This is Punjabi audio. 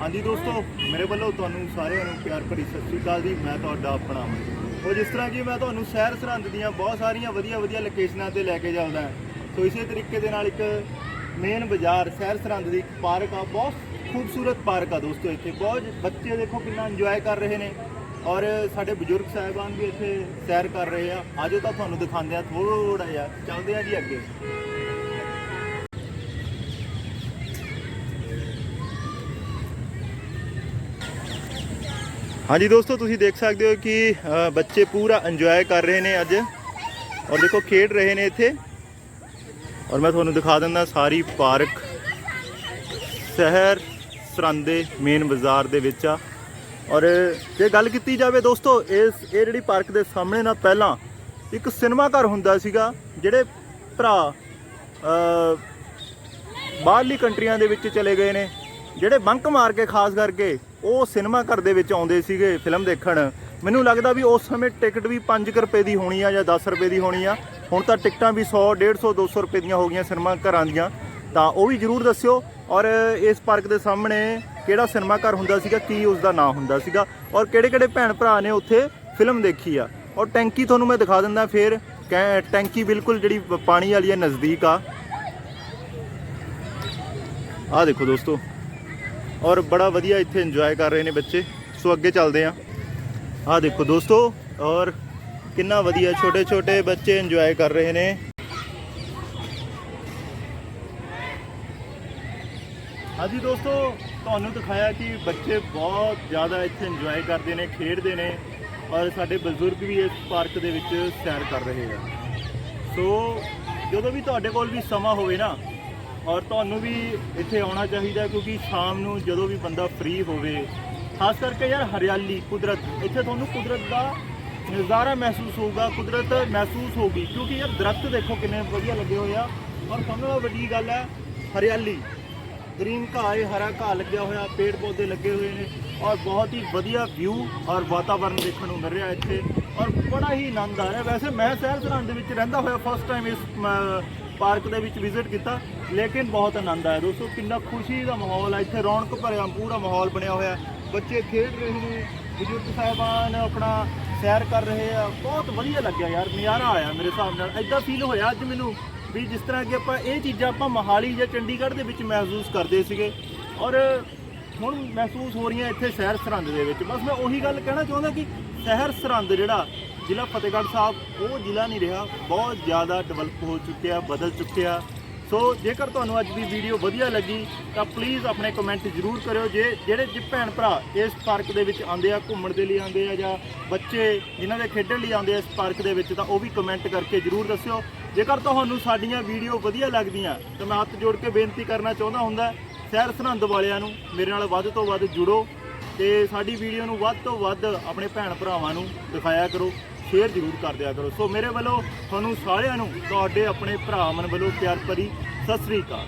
ਹਾਂਜੀ ਦੋਸਤੋ, ਮੇਰੇ ਵੱਲੋਂ ਤੁਹਾਨੂੰ ਸਾਰਿਆਂ ਨੂੰ ਪਿਆਰ ਭਰੀ ਸਤਿ ਸ਼੍ਰੀ ਅਕਾਲ ਜੀ। ਮੈਂ ਤੁਹਾਡਾ ਆਪਣਾ ਅਮਨ। ਉਹ ਜਿਸ ਤਰ੍ਹਾਂ ਕਿ ਮੈਂ ਤੁਹਾਨੂੰ ਸ਼ਹਿਰ ਸਰਹੰਦ ਦੀਆਂ ਬਹੁਤ ਸਾਰੀਆਂ ਵਧੀਆ ਵਧੀਆ ਲੋਕੇਸ਼ਨਾਂ ਤੇ ਲੈ ਕੇ ਜਾਂਦਾ ਸੋ ਇਸੇ ਤਰੀਕੇ ਦੇ ਨਾਲ ਇੱਕ ਮੇਨ ਬਾਜ਼ਾਰ ਸ਼ਹਿਰ ਸਰਹੰਦ ਦੀ ਇੱਕ ਪਾਰਕ ਆ। ਬਹੁਤ ਖੂਬਸੂਰਤ ਪਾਰਕ ਆ ਦੋਸਤੋ ਇੱਥੇ। ਬਹੁਤ ਬੱਚੇ ਦੇਖੋ ਕਿੰਨਾ ਇੰਜੋਏ ਕਰ ਰਹੇ ਨੇ। ਔਰ ਸਾਡੇ ਬਜ਼ੁਰਗ ਸਾਹਿਬਾਨ ਵੀ ਇੱਥੇ ਸੈਰ ਕਰ ਰਹੇ ਆ। ਆਜੋ ਤਾਂ ਤੁਹਾਨੂੰ ਦਿਖਾਉਂਦੇ ਆ ਥੋੜਾ ਜਿਹਾ। ਚੱਲਦੇ ਆ ਜੀ ਅੱਗੇ। ਹਾਂਜੀ ਦੋਸਤੋ, ਤੁਸੀਂ ਦੇਖ ਸਕਦੇ ਹੋ ਕਿ ਬੱਚੇ ਪੂਰਾ ਇੰਜੋਏ ਕਰ ਰਹੇ ਨੇ ਅੱਜ। ਔਰ ਦੇਖੋ, ਖੇਡ ਰਹੇ ਨੇ ਇੱਥੇ। ਔਰ ਮੈਂ ਤੁਹਾਨੂੰ ਦਿਖਾ ਦਿੰਦਾ ਸਾਰੀ ਪਾਰਕ। ਸ਼ਹਿਰ ਸਰੰਦੇ ਮੇਨ ਬਾਜ਼ਾਰ ਦੇ ਵਿੱਚ ਆ। ਔਰ ਜੇ ਗੱਲ ਕੀਤੀ ਜਾਵੇ ਦੋਸਤੋ, ਇਸ, ਇਹ ਜਿਹੜੀ ਪਾਰਕ ਦੇ ਸਾਹਮਣੇ ਨਾ, ਪਹਿਲਾਂ ਇੱਕ ਸਿਨੇਮਾ ਘਰ ਹੁੰਦਾ ਸੀਗਾ, ਜਿਹੜੇ ਭਰਾ ਬਾਹਰਲੀ ਕੰਟਰੀਆਂ ਦੇ ਵਿੱਚ ਚਲੇ ਗਏ ਨੇ, ਜਿਹੜੇ ਬੰਕ ਮਾਰ ਕੇ, ਖਾਸ ਕਰਕੇ ਉਹ ਸਿਨੇਮਾ ਘਰ ਦੇ ਵਿੱਚ ਆਉਂਦੇ ਸੀਗੇ ਫਿਲਮ ਦੇਖਣ। ਮੈਨੂੰ ਲੱਗਦਾ ਵੀ ਉਸ ਸਮੇਂ ਟਿਕਟ ਵੀ 5 ਰੁਪਏ ਦੀ ਹੋਣੀ ਆ ਜਾਂ 10 ਰੁਪਏ ਦੀ ਹੋਣੀ ਆ। ਹੁਣ ਤਾਂ ਟਿਕਟਾਂ ਵੀ 100 150 200 ਰੁਪਏ ਦੀਆਂ ਹੋ ਗਈਆਂ ਸਿਨੇਮਾ ਘਰਾਂ ਦੀਆਂ। ਤਾਂ ਉਹ ਵੀ ਜਰੂਰ ਦੱਸਿਓ। ਔਰ ਇਸ ਪਾਰਕ ਦੇ ਸਾਹਮਣੇ ਕਿਹੜਾ ਸਿਨੇਮਾ ਘਰ ਹੁੰਦਾ ਸੀਗਾ, ਕੀ ਉਸ ਦਾ ਨਾਮ ਹੁੰਦਾ ਸੀਗਾ। ਔਰ ਕਿਹੜੇ ਕਿਹੜੇ ਭੈਣ ਭਰਾ ਨੇ ਉੱਥੇ ਫਿਲਮ ਦੇਖੀ ਆ। ਔਰ ਟੈਂਕੀ ਤੁਹਾਨੂੰ ਮੈਂ ਦਿਖਾ ਦਿੰਦਾ ਫਿਰ। ਕੈ- ਟੈਂਕੀ ਬਿਲਕੁਲ ਜਿਹੜੀ ਪਾਣੀ ਵਾਲੀ ਹੈ ਨਜ਼ਦੀਕ ਆ। ਆ ਦੇਖੋ ਦੋਸਤੋ। ਔਰ ਬੜਾ ਵਧੀਆ ਇੱਥੇ ਇੰਜੋਏ ਕਰ ਰਹੇ ਨੇ ਬੱਚੇ। ਸੋ ਅੱਗੇ ਚੱਲਦੇ ਆ ਆ ਦੇਖੋ ਦੋਸਤੋ, ਔਰ ਕਿੰਨਾ ਵਧੀਆ ਛੋਟੇ ਛੋਟੇ ਬੱਚੇ ਇੰਜੋਏ ਕਰ ਰਹੇ ਨੇ। ਹਾਂਜੀ ਦੋਸਤੋ, ਤੁਹਾਨੂੰ ਦਿਖਾਇਆ ਕਿ ਬੱਚੇ ਬਹੁਤ ਜ਼ਿਆਦਾ ਇੱਥੇ ਇੰਜੋਏ ਕਰਦੇ ਨੇ, ਖੇਡਦੇ ਨੇ, ਔਰ ਸਾਡੇ ਬਜ਼ੁਰਗ ਵੀ ਇਸ ਪਾਰਕ ਦੇ ਵਿੱਚ ਸੈਰ ਕਰ ਰਹੇ ਆ। ਸੋ ਜਦੋਂ ਵੀ ਤੁਹਾਡੇ ਕੋਲ ਵੀ ਸਮਾਂ ਹੋਵੇ ਨਾ ਔਰ ਤੁਹਾਨੂੰ ਵੀ ਇੱਥੇ ਆਉਣਾ ਚਾਹੀਦਾ ਕਿਉਂਕਿ ਸ਼ਾਮ ਨੂੰ ਜਦੋਂ ਵੀ ਬੰਦਾ ਫ੍ਰੀ ਹੋਵੇ ਖਾਸ ਕਰਕੇ ਯਾਰ ਹਰਿਆਲੀ ਕੁਦਰਤ ਇੱਥੇ ਤੁਹਾਨੂੰ ਕੁਦਰਤ ਦਾ ਨਜ਼ਾਰਾ ਮਹਿਸੂਸ ਹੋਊਗਾ ਕੁਦਰਤ ਮਹਿਸੂਸ ਹੋਊਗੀ ਕਿਉਂਕਿ ਯਾਰ ਦਰਖਤ ਦੇਖੋ ਕਿੰਨੇ ਵਧੀਆ ਲੱਗੇ ਹੋਏ ਆ। ਔਰ ਸਭ ਤੋਂ ਵੱਡੀ ਗੱਲ ਹੈ ਹਰਿਆਲੀ ਗ੍ਰੀਨ ਘਾਹ ਹੈ ਹਰਾ ਘਾਹ ਲੱਗਿਆ ਹੋਇਆ ਪੇੜ ਪੌਦੇ ਲੱਗੇ ਹੋਏ ਨੇ ਔਰ ਬਹੁਤ ਹੀ ਵਧੀਆ ਵਿਊ ਔਰ ਵਾਤਾਵਰਣ ਦੇਖਣ ਨੂੰ ਮਿਲ ਰਿਹਾ ਇੱਥੇ ਔਰ ਬੜਾ ਹੀ ਆਨੰਦ ਆ ਰਿਹਾ। ਵੈਸੇ ਮੈਂ ਸ਼ਹਿਰ ਸਰਹੰਦ ਦੇ ਵਿੱਚ ਰਹਿੰਦਾ ਹੋਇਆ ਫਸਟ ਟਾਈਮ ਇਸ ਮ, ਪਾਰਕ ਦੇ ਵਿੱਚ ਵਿਜ਼ਿਟ ਕੀਤਾ, ਲੇਕਿਨ ਬਹੁਤ ਆਨੰਦ ਆਇਆ। ਦੋਸਤੋ, ਕਿੰਨਾ ਖੁਸ਼ੀ ਦਾ ਮਾਹੌਲ ਹੈ ਇੱਥੇ ਰੌਣਕ ਭਰਿਆ, ਪੂਰਾ ਮਾਹੌਲ ਬਣਿਆ ਹੋਇਆ ਬੱਚੇ ਖੇਡ ਰਹੇ ਨੇ, ਬਜ਼ੁਰਗ ਸਾਹਿਬਾਨ ਆਪਣਾ ਸੈਰ ਕਰ ਰਹੇ ਆ। ਬਹੁਤ ਵਧੀਆ ਲੱਗਿਆ ਯਾਰ, ਨਜ਼ਾਰਾ ਆਇਆ ਮੇਰੇ ਹਿਸਾਬ ਨਾਲ। ਐਦਾਂ ਫੀਲ ਹੋਇਆ ਅੱਜ ਮੈਨੂੰ ਵੀ ਜਿਸ ਤਰ੍ਹਾਂ ਕਿ ਆਪਾਂ ਇਹ ਚੀਜ਼ਾਂ ਆਪਾਂ ਮਹਾਲੀ ਜਾਂ ਚੰਡੀਗੜ੍ਹ ਦੇ ਵਿੱਚ ਮਹਿਸੂਸ ਕਰਦੇ ਸੀਗੇ। ਔਰ ਹੁਣ ਮਹਿਸੂਸ ਹੋ ਰਹੀਆਂ ਇੱਥੇ ਸ਼ਹਿਰ ਸਰਹੰਦ ਦੇ ਵਿੱਚ। ਬਸ ਮੈਂ ਉਹੀ ਗੱਲ ਕਹਿਣਾ ਚਾਹੁੰਦਾ ਕਿ ਸ਼ਹਿਰ ਸਰਹੰਦ ਜਿਹੜਾ ਜ਼ਿਲ੍ਹਾ ਫਤਿਹਗੜ੍ਹ ਸਾਹਿਬ, ਉਹ ਜ਼ਿਲ੍ਹਾ ਨਹੀਂ ਰਿਹਾ, ਬਹੁਤ ਜ਼ਿਆਦਾ ਡਿਵੈਲਪ ਹੋ ਚੁੱਕਿਆ, ਬਦਲ ਚੁੱਕਿਆ। ਸੋ ਜੇਕਰ ਤੁਹਾਨੂੰ ਅੱਜ ਦੀ ਵੀਡੀਓ ਵਧੀਆ ਲੱਗੀ, ਤਾਂ ਪਲੀਜ਼ ਆਪਣੇ ਕਮੈਂਟ ਜ਼ਰੂਰ ਕਰਿਓ। ਜੇ ਜਿਹੜੇ ਜਿ ਭੈਣ ਭਰਾ ਇਸ ਪਾਰਕ ਦੇ ਵਿੱਚ ਆਉਂਦੇ ਆ, ਘੁੰਮਣ ਦੇ ਲਈ ਆਉਂਦੇ ਆ ਜਾਂ ਬੱਚੇ ਜਿਨ੍ਹਾਂ ਦੇ ਖੇਡਣ ਲਈ ਆਉਂਦੇ ਆ ਇਸ ਪਾਰਕ ਦੇ ਵਿੱਚ, ਤਾਂ ਉਹ ਵੀ ਕਮੈਂਟ ਕਰਕੇ ਜ਼ਰੂਰ ਦੱਸਿਓ। ਜੇਕਰ ਤੁਹਾਨੂੰ ਸਾਡੀਆਂ ਵੀਡੀਓ ਵਧੀਆ ਲੱਗਦੀਆਂ, ਤਾਂ ਮੈਂ ਹੱਥ ਜੋੜ ਕੇ ਬੇਨਤੀ ਕਰਨਾ ਚਾਹੁੰਦਾ ਹੁੰਦਾ, ਸੈਰ ਸਰਹੰਦ ਵਾਲਿਆਂ ਨੂੰ, ਮੇਰੇ ਨਾਲ ਵੱਧ ਤੋਂ ਵੱਧ ਜੁੜੋ ਤੇ ਸਾਡੀ ਵੀਡੀਓ ਨੂੰ ਵੱਧ ਤੋਂ ਵੱਧ ਆਪਣੇ ਭੈਣ ਭਰਾਵਾਂ ਨੂੰ ਦਿਖਾਇਆ ਕਰੋ। ਸ਼ੇਅਰ ਜ਼ਰੂਰ ਕਰ ਦਿਆ ਕਰੋ। ਸੋ ਮੇਰੇ ਵੱਲੋਂ ਤੁਹਾਨੂੰ ਸਾਰਿਆਂ ਨੂੰ ਤੁਹਾਡੇ ਆਪਣੇ ਭਰਾ ਮਨ ਵੱਲੋਂ ਪਿਆਰ ਭਰੀ ਸਤਿ ਸ੍ਰੀ ਅਕਾਲ।